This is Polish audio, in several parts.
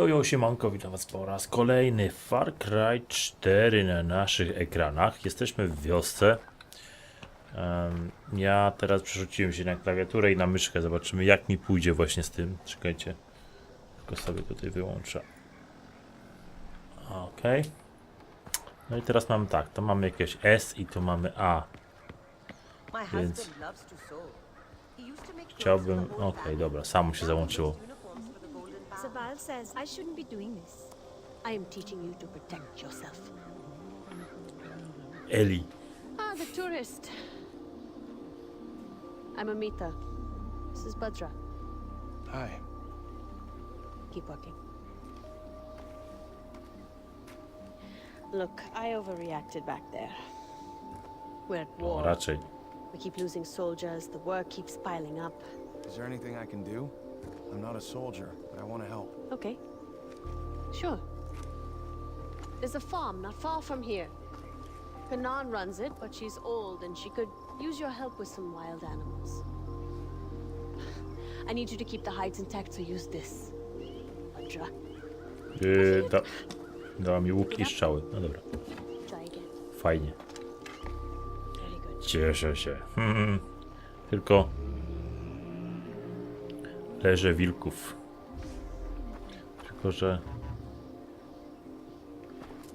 Jo, jo, jo, siemanko, witam was po raz kolejny Far Cry 4 na naszych ekranach. Jesteśmy w wiosce. Em, ja teraz przerzuciłem się na klawiaturę i na myszkę. Zobaczymy jak mi pójdzie właśnie z tym. Czekajcie. Tylko sobie tutaj wyłączę. Ok. No i teraz mamy tak, to mamy jakieś S i tu mamy A. Więc Chciałbym, family. dobra, samo się załączyło. Saval says I shouldn't be doing this. I am teaching you to protect yourself. Ellie. Ah, the tourist. I'm Amita. This is Badra. Hi. Keep walking. Look, I overreacted back there. We're at No, war. raczej. We keep losing soldiers. The work keeps piling up. Is there anything I can do? I'm not a soldier, but I want to help. Okay. Sure. There's a farm not far from here. Kanan runs it, but she's old and she could use your help with some wild animals. I need you to keep the hides intact, so use this. Badra, Yy, da, dała mi łuki i strzały. No dobra, try again. fajnie. Very good. Cieszę się. Hmm. Tylko leżę wilków. Tylko, że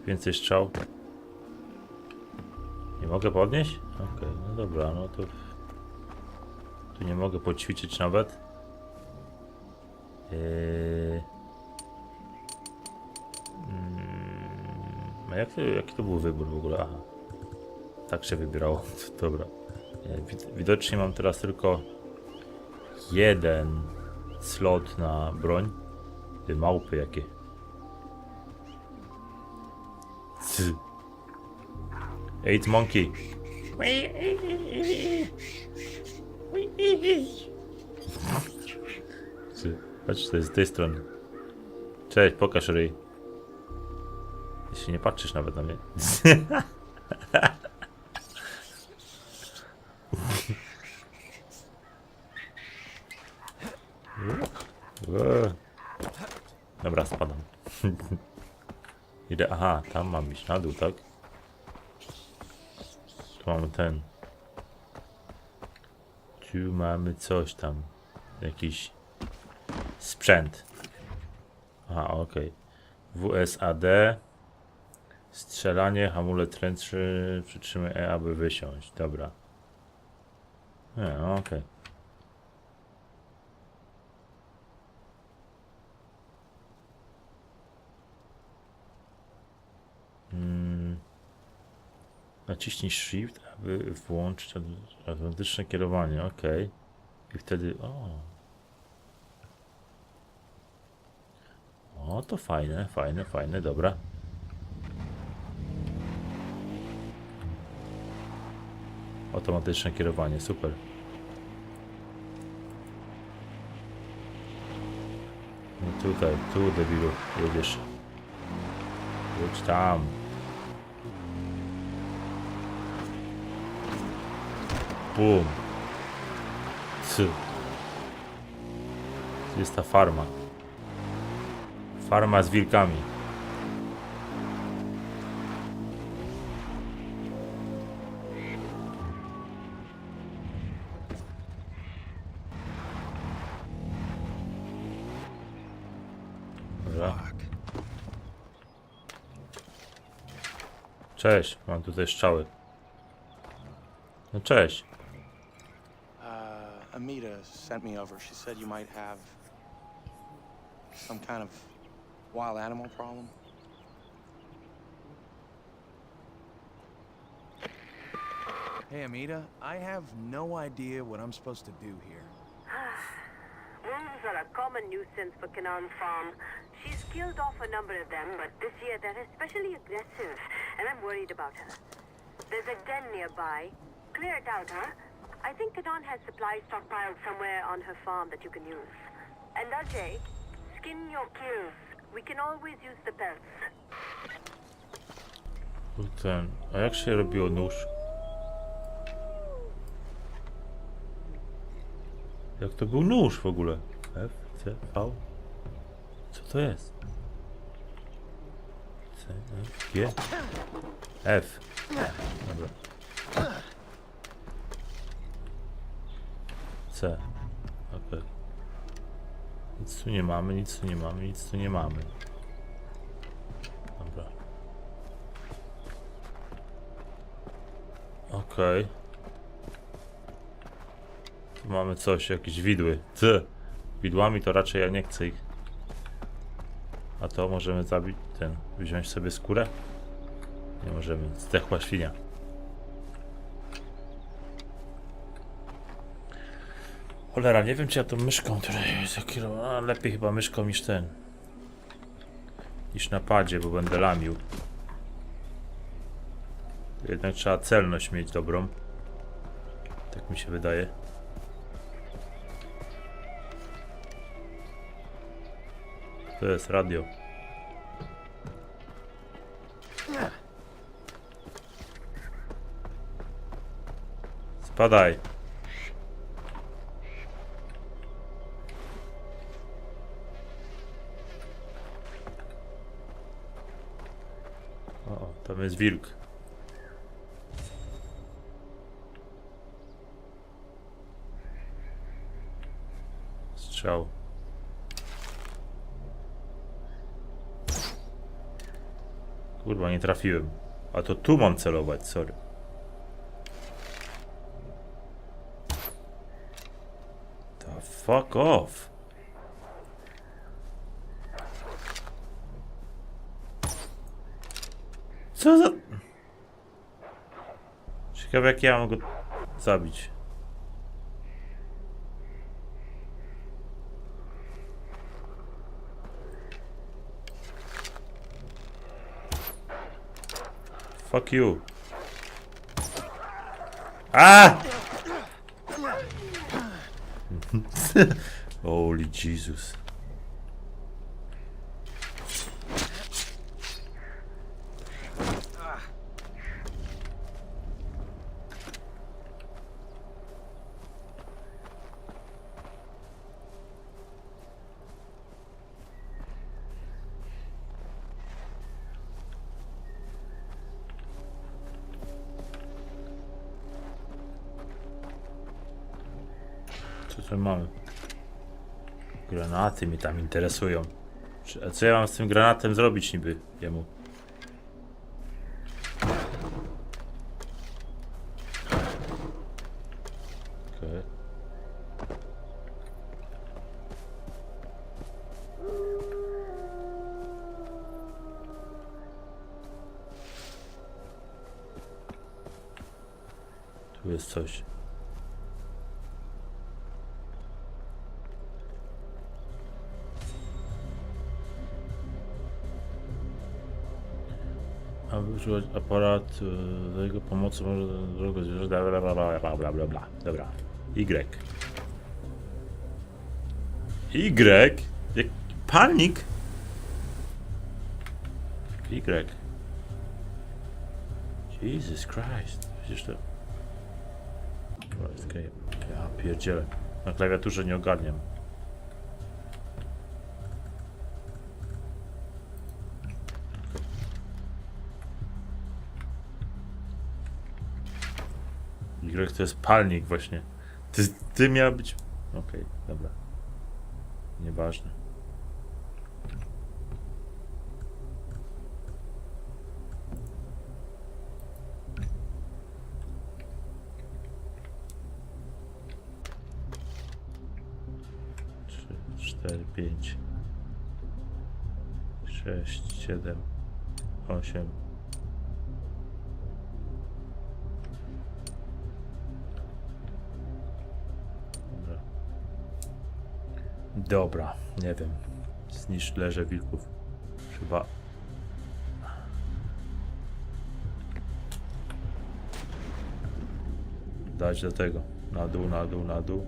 więcej strzał. Nie mogę podnieść? Okej, no dobra, no to tu nie mogę poćwiczyć nawet. Yy... Mm, A jak to, jaki to był wybór w ogóle? Aha. Tak się wybierało. Dobra. Wid- Widocznie mam teraz tylko jeden slot na broń. Ty małpy jakie. Eight monkey. Ty. Patrz, to jest z tej strony. Cześć, pokaż ryj. Jeśli nie patrzysz nawet na mnie. Eee. Dobra, spadam. Idę, aha, tam mam iść na dół, tak? Tu mamy ten. Tu mamy coś tam. Jakiś sprzęt. Aha, okej. WSAD. Strzelanie, hamulec ręczny, przytrzymaj E, aby wysiąść. Dobra. No, okej. Mm. Naciśnij Shift, aby włączyć au- automatyczne kierowanie. Ok. I wtedy. O. O, to fajne, fajne, fajne, dobra. Automatyczne kierowanie, super. No tutaj, tu debilu, jedziesz. Jedź tam. Bum. Tu Jest ta farma. Farma z wilkami. Dobra. Cześć, mam tutaj strzały. No cześć. Amita sent me over. She said you might have some kind of wild animal problem. Hey, Amita, I have no idea what I'm supposed to do here. Wolves are a common nuisance for Kanan Farm. She's killed off a number of them, but this year they're especially aggressive, and I'm worried about her. There's a den nearby. Clear it out, huh? I think Kanan has supplies stockpiled somewhere on her farm that you can use. And Ajay, skin your kills. We can always use the pelts. Ten. Um, a jak się robiło nóż? Jak to był nóż w ogóle? F, C, V? Co to jest? C, F, G? F. Dobra. C. Okej. Nic tu nie mamy, nic tu nie mamy, nic tu nie mamy. Dobra. Okej. Tu mamy coś, jakieś widły. C. Widłami to raczej ja nie chcę ich. A to możemy zabić ten, wziąć sobie skórę? Nie możemy. Zdechła świnia. Cholera, nie wiem czy ja tą myszką, zakierowana, a lepiej chyba myszką niż ten. Niż na padzie, bo będę lamił. Jednak trzeba celność mieć dobrą. Tak mi się wydaje. To jest radio. Spadaj. Jest wilk. Strzał. Kurwa, nie trafiłem. A to tu mam celować, sorry. The fuck off. Co za... Ciekawe jak ja mam go zabić. Fuck you. Ah! Holy Jesus. Granaty mnie tam interesują. A co ja mam z tym granatem zrobić niby jemu? Tu jest coś. używać aparatu y, do jego pomocy może drogę zwierzę, bla bla bla bla bla bla bla. Dobra. Y. Y? Jak palnik? Y. Jesus Christ. Przecież to... Ja pierdzielę. Na klawiaturze nie ogarniam. Y to jest palnik właśnie. Ty, ty miał być... Okej, dobra. Nieważne. Trzy, cztery, pięć, sześć, siedem, osiem, Dobra, nie wiem. Zniszcz leże wilków. Chyba. Dać do tego. Na dół, na dół, na dół.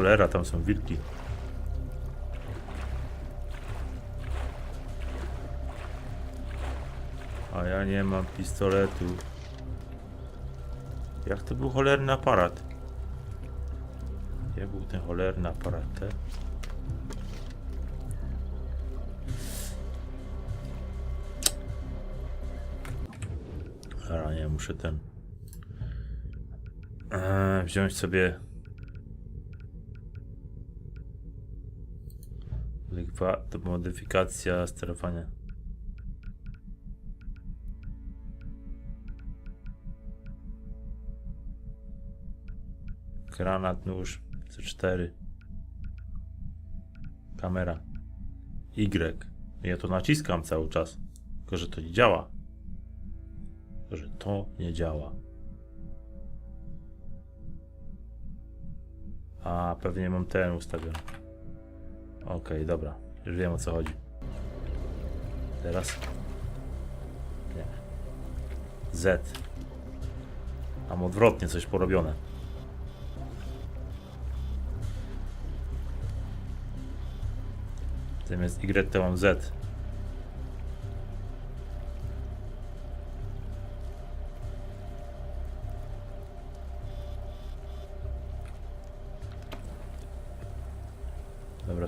Cholera, tam są wilki. A ja nie mam pistoletu. Jak to był cholerny aparat? Gdzie był ten cholerny aparat? Te? Nie, muszę ten... Eee, wziąć sobie To modyfikacja sterowania. Granat, nóż, C4. Kamera. Y. Ja to naciskam cały czas. Tylko, że to nie działa. Tylko, że to nie działa. A, pewnie mam ten ustawiony. Okej, dobra. Już wiem o co chodzi. Teraz? Nie. Z. Mam odwrotnie coś porobione. Zamiast Y to mam Z.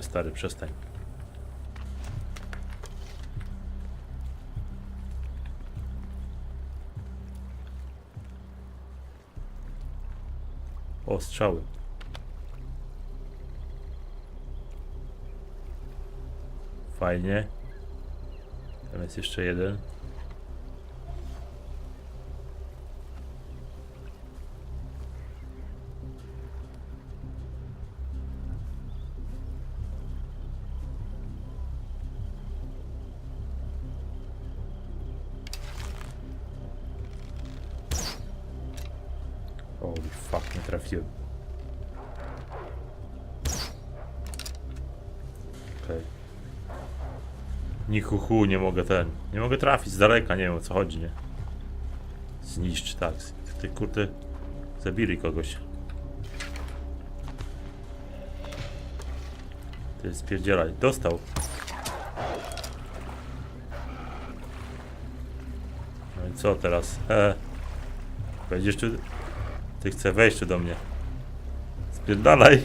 stary, przestań. O, strzały. Fajnie. Tam jest jeszcze jeden. Hu, nie mogę ten. Nie mogę trafić z daleka, nie wiem o co chodzi, nie? Zniszcz, tak. Ty kurde. Zabili kogoś. Ty spierdzielaj. Dostał. No i co teraz? E. Będziesz tu. Ty chce wejść tu do mnie. Spierdalaj.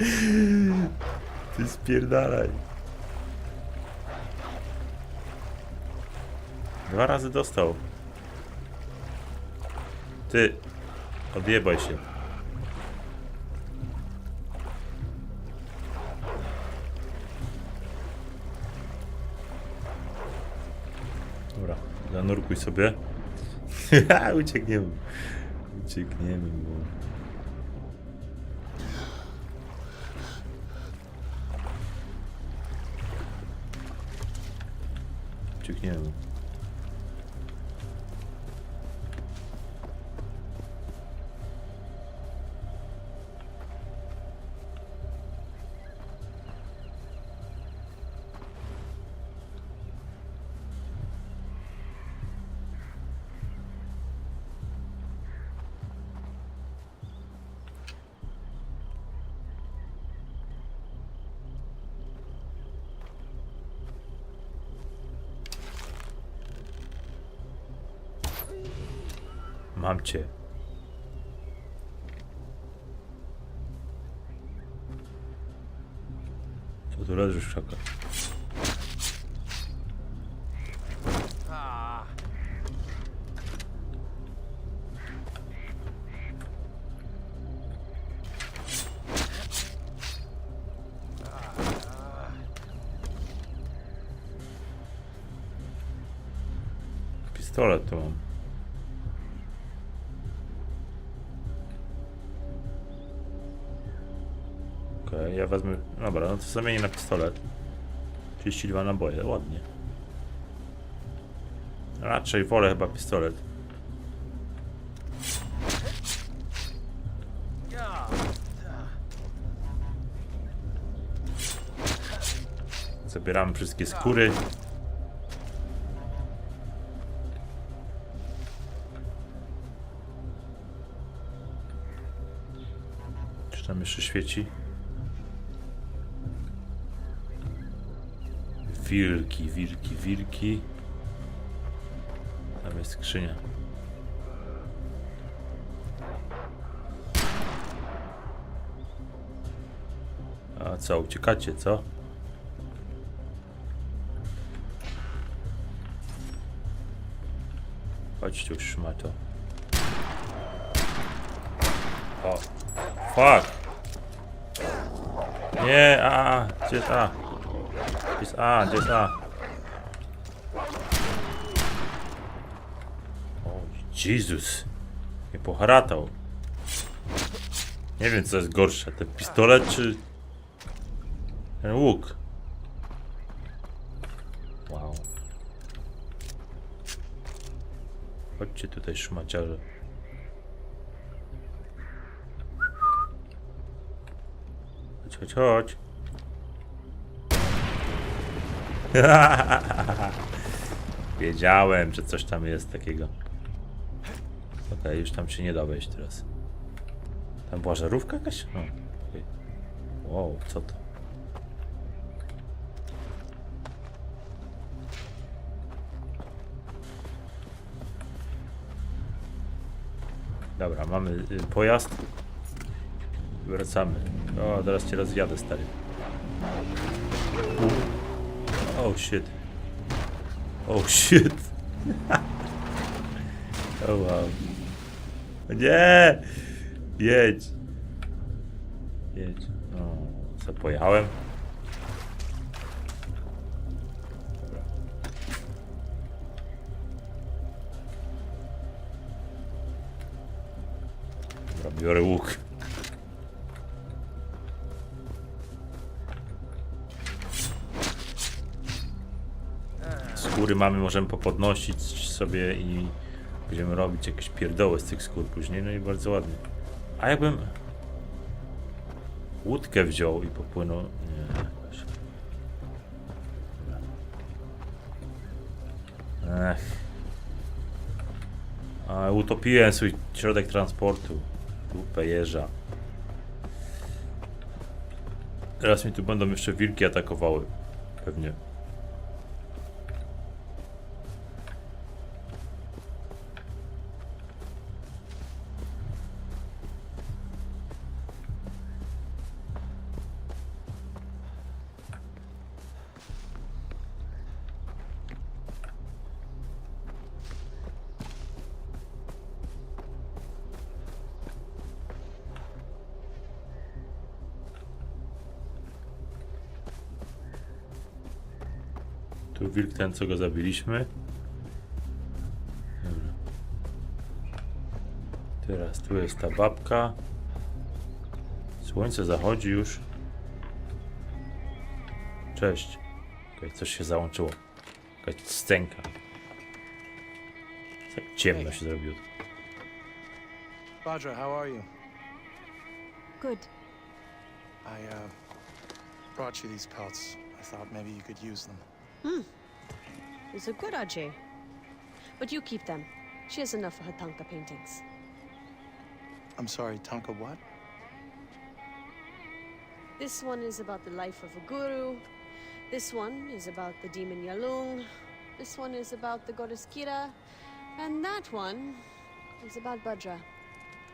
Ty spierdalaj. Dwa razy dostał. Ty. Odjebaj się. Dobra, zanurkuj sobie. Uciekniemy. Uciekniemy, bo... Uciekniemy. Mam cię. Co tu leżysz w szakach? Pistolet tu mam. Ja wezmę. Dobra, no to zamienię na pistolet. 32 naboje, ładnie. Raczej wolę chyba pistolet. Zabieramy wszystkie skóry. Czy tam jeszcze świeci? Wilki, wilki, wilki. jest skrzynia. A co, uciekacie, co? Chodź tu, szmato. O, fuck! Nie, a, a, gdzie jest Jest A, gdzie jest A? O, Jezus! Nie poharatał. Nie wiem, co jest gorsze, ten pistolet czy ten łuk. Wow. Chodźcie tutaj, szmaciarze. Chodź, chodź, chodź. Wiedziałem, że coś tam jest takiego. Okej, już tam się nie da wejść teraz. Tam była żarówka jakaś? No. okej. Wow, co to? Dobra, mamy y, pojazd. Wracamy. O, teraz cię rozjadę, stary. Oh shit. Oh shit. oh wow. Nie! Jedź. Jedź. O, zapojałem. Dobra, biorę łuk. Skóry mamy, możemy popodnosić sobie i będziemy robić jakieś pierdoły z tych skór później, no i bardzo ładnie. A jakbym łódkę wziął i popłynął... Nie. Ech. A, utopiłem swój środek transportu. Dupę jeża. Teraz mi tu będą jeszcze wilki atakowały. Pewnie. Ten, co go zabiliśmy. Dobra. Teraz tu jest ta babka. Słońce zachodzi już. Cześć. Okej, coś się załączyło. Jakaś scenka. Tak ciemno się zrobiło. Badra, how are you? Good. I, uh, brought you these pelts. I thought maybe you could use them. These a good, Ajay. But you keep them. She has enough of her Tanka paintings. I'm sorry, Tonka what? This one is about the life of a guru. This one is about the demon Yalung. This one is about the goddess Kira. And that one is about Bajra,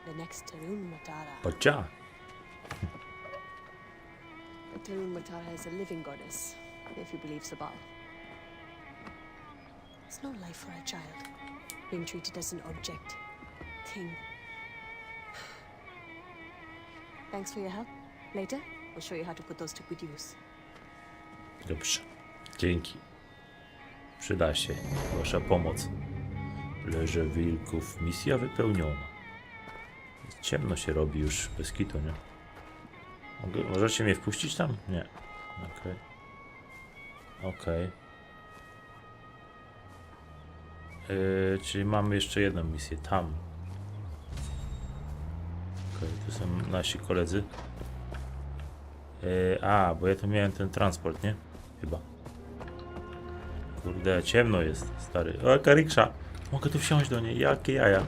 the next Tarun Matara. Pocia. But Tarun Matara is a living goddess, if you believe Sabal. It's no life for a child, being treated as an object, thing. Thanks for your help. Later, show you how to put those to good use. Dobrze. Dzięki. Przyda się wasza pomoc. Leże wilków. Misja wypełniona. Ciemno się robi już bez kitu, nie? Mogę, możecie mnie wpuścić tam? Nie. Okej. Okej. Yy, czyli mamy jeszcze jedną misję tam. Okej, tu są nasi koledzy. Yy, a, bo ja tu miałem ten transport, nie? Chyba. Kurde, ciemno jest, stary. O, jaka. Mogę tu wsiąść do niej, jakie jaja.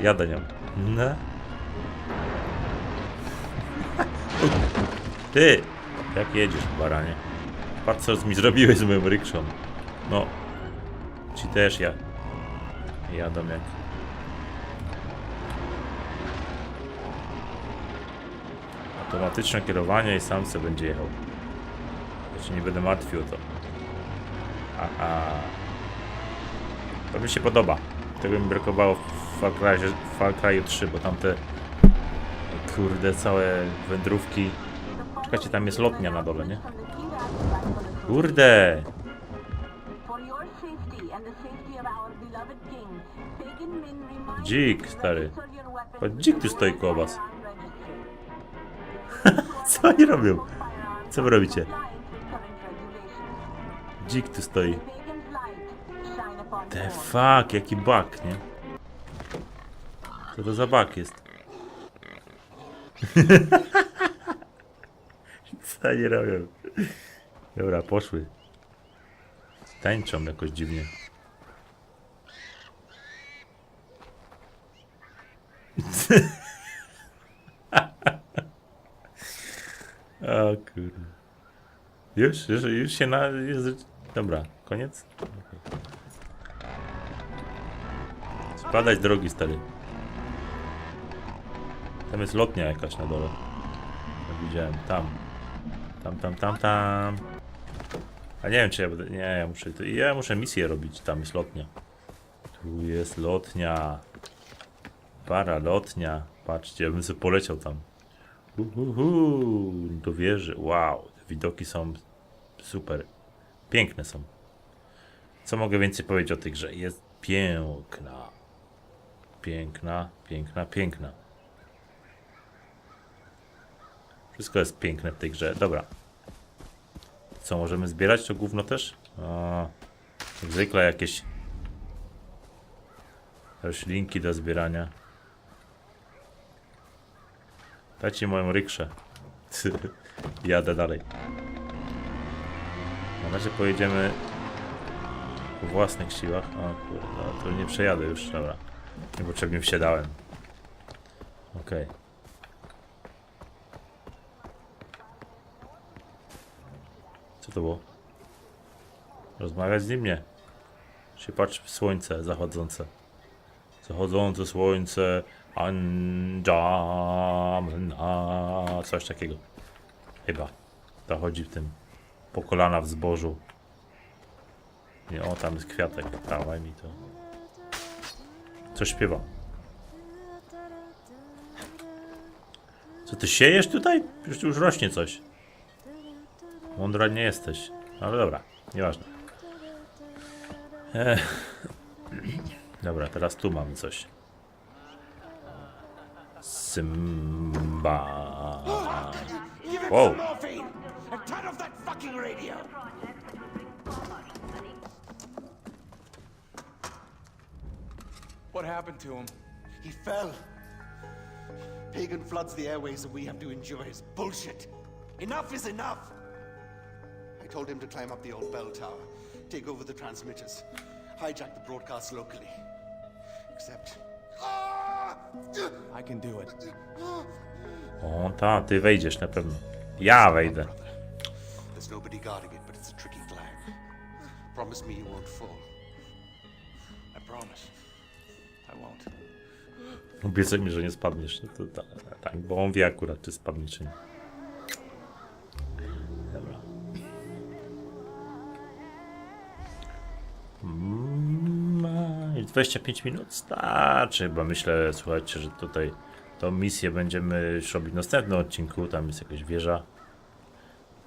Jadę nią. No. Ty! Jak jedziesz, baranie? Patrz, co mi zrobiłeś z moją rikszą. No. Ci też ja. Jadą jak... Automatyczne kierowanie i sam sobie będzie jechał. Się nie będę martwił to. Aha. To mi się podoba. Tego mi brakowało w Far Cry'ie, w Far Cry'u 3, bo tamte kurde całe wędrówki. Czekajcie, tam jest lotnia na dole, nie? Kurde! Dzik, stary. Chodź, dzik tu stoi koło was. Co oni robią? Co wy robicie? Dzik tu stoi. The fuck, jaki bug, nie? Co to za bug jest? Co oni robią? Dobra, poszły. Tańczą jakoś dziwnie. o kurde. Już, już, już się na... Już, dobra, koniec? Spadać drogi, stary. Tam jest lotnia jakaś na dole. Widziałem, tam. Tam, tam, tam, tam. A nie wiem, czy ja będę... Nie, ja muszę... Ja muszę misję robić, tam jest lotnia. Tu jest lotnia. Para lotnia. Patrzcie, ja bym sobie poleciał tam. Uhuhu, do wieży. Wow, widoki są super. Piękne są. Co mogę więcej powiedzieć o tej grze? Jest piękna. Piękna, piękna, piękna. Wszystko jest piękne w tej grze. Dobra. Co, możemy zbierać to gówno też? A, jak zwykle jakieś roślinki do zbierania. Dajcie moją rykszę. Jadę dalej. Na razie pojedziemy po własnych siłach. O kurde, to nie przejadę już, dobra. Niepotrzebnie wsiadałem. Okej. Co to było? Rozmawiać z nim? Nie. Się patrz w słońce zachodzące. Zachodzące słońce. Anjamna. Coś takiego. Chyba. To chodzi w tym. Po kolana w zbożu. Nie, o tam jest kwiatek. Dawaj mi to. Co śpiewa? Co ty siejesz tutaj? Już, już rośnie coś. Mądra nie jesteś. Ale dobra, nieważne. Ech. Dobra, teraz tu mamy coś. Symba. Give him Whoa. some morphine and turn off that fucking radio. What happened to him? He fell. Pagan floods the airways and we have to endure his bullshit. Enough is enough. I told him to climb up the old bell tower, take over the transmitters, hijack the broadcast locally. I can do it. O, ta, ty wejdziesz na pewno. Ja wejdę. There's nobody guarding it, but it's a tricky climb. Promise me you won't fall. I promise. I won't. Obiecaj mi, że nie spadniesz. No to ta, tak, bo on wie akurat, czy spadnie, czy nie. 25 minut starczy, bo myślę, słuchajcie, że tutaj tą misję będziemy już robić w następnym odcinku. Tam jest jakaś wieża.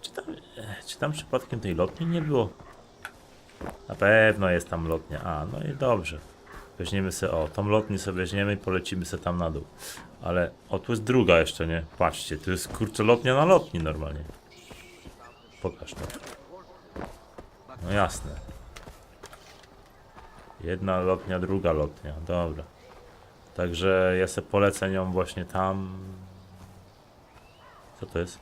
Czy tam, czy tam przypadkiem tej lotni nie było? Na pewno jest tam lotnia. A, no i dobrze. Weźmiemy sobie, o, tą lotnię sobie weźmiemy i polecimy sobie tam na dół. Ale, o, tu jest druga jeszcze, nie? Patrzcie, tu jest kurczę lotnia na lotni normalnie. Pokaż to. No jasne. Jedna lotnia, druga lotnia, dobra. Także ja sobie polecę nią właśnie tam. Co to jest?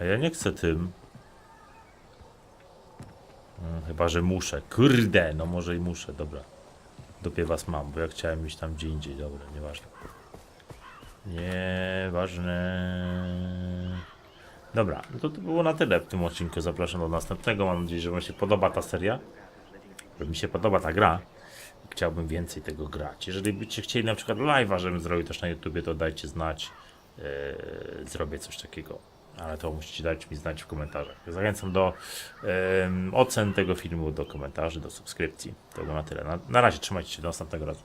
A ja nie chcę tym. Mm, Chyba, że muszę. Kurde, no może i muszę, dobra. Dupie was mam, bo ja chciałem iść tam gdzie indziej, dobra, nieważne. Nieważne. Dobra, no to, to było na tyle w tym odcinku. Zapraszam do następnego. Mam nadzieję, że Wam się podoba ta seria. Że mi się podoba ta gra. Chciałbym więcej tego grać. Jeżeli byście chcieli na przykład live'a, żebym zrobił też na YouTubie, to dajcie znać. Yy, zrobię coś takiego. Ale to musicie dać mi znać w komentarzach. Zachęcam do em, ocen tego filmu, do komentarzy, do subskrypcji. To było na tyle. Na, na razie trzymajcie się do następnego razu.